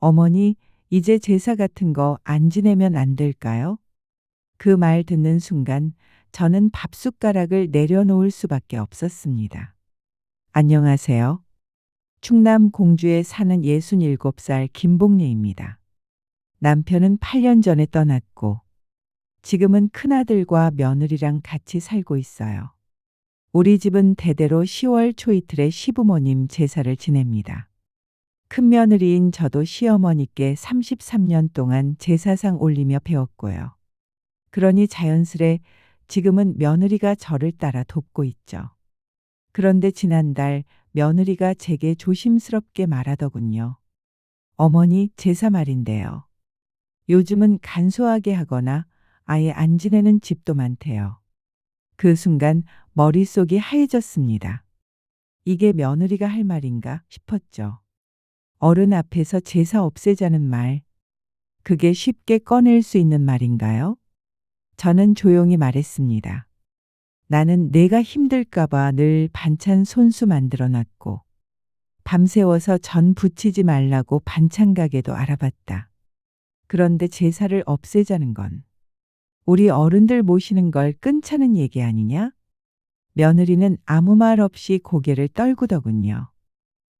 어머니, 이제 제사 같은 거 안 지내면 안 될까요? 그 말 듣는 순간 저는 밥 숟가락을 내려놓을 수밖에 없었습니다. 안녕하세요. 충남 공주에 사는 67살 김복례입니다. 남편은 8년 전에 떠났고 지금은 큰아들과 며느리랑 같이 살고 있어요. 우리 집은 대대로 10월 초이틀에 시부모님 제사를 지냅니다. 큰며느리인 저도 시어머니께 33년 동안 제사상 올리며 배웠고요. 그러니 자연스레 지금은 며느리가 저를 따라 돕고 있죠. 그런데 지난달 며느리가 제게 조심스럽게 말하더군요. 어머니 제사 말인데요. 요즘은 간소하게 하거나 아예 안 지내는 집도 많대요. 그 순간 머릿속이 하얘졌습니다. 이게 며느리가 할 말인가 싶었죠. 어른 앞에서 제사 없애자는 말. 그게 쉽게 꺼낼 수 있는 말인가요? 저는 조용히 말했습니다. 나는 내가 힘들까봐 늘 반찬 손수 만들어 놨고, 밤새워서 전 부치지 말라고 반찬 가게도 알아봤다. 그런데 제사를 없애자는 건 우리 어른들 모시는 걸 끊자는 얘기 아니냐? 며느리는 아무 말 없이 고개를 떨구더군요.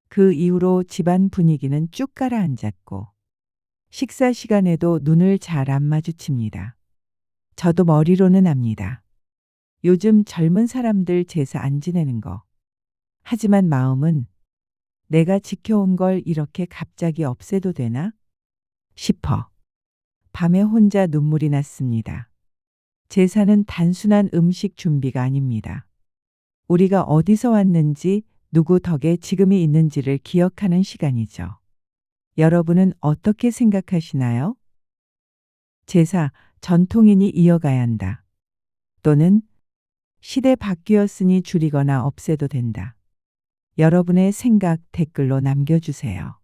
그 이후로 집안 분위기는 쭉 가라앉았고, 식사 시간에도 눈을 잘 안 마주칩니다. 저도 머리로는 압니다. 요즘 젊은 사람들 제사 안 지내는 거. 하지만 마음은 내가 지켜온 걸 이렇게 갑자기 없애도 되나? 싶어. 밤에 혼자 눈물이 났습니다. 제사는 단순한 음식 준비가 아닙니다. 우리가 어디서 왔는지 누구 덕에 지금이 있는지를 기억하는 시간이죠. 여러분은 어떻게 생각하시나요? 제사, 전통인이 이어가야 한다. 또는 시대 바뀌었으니 줄이거나 없애도 된다. 여러분의 생각 댓글로 남겨주세요.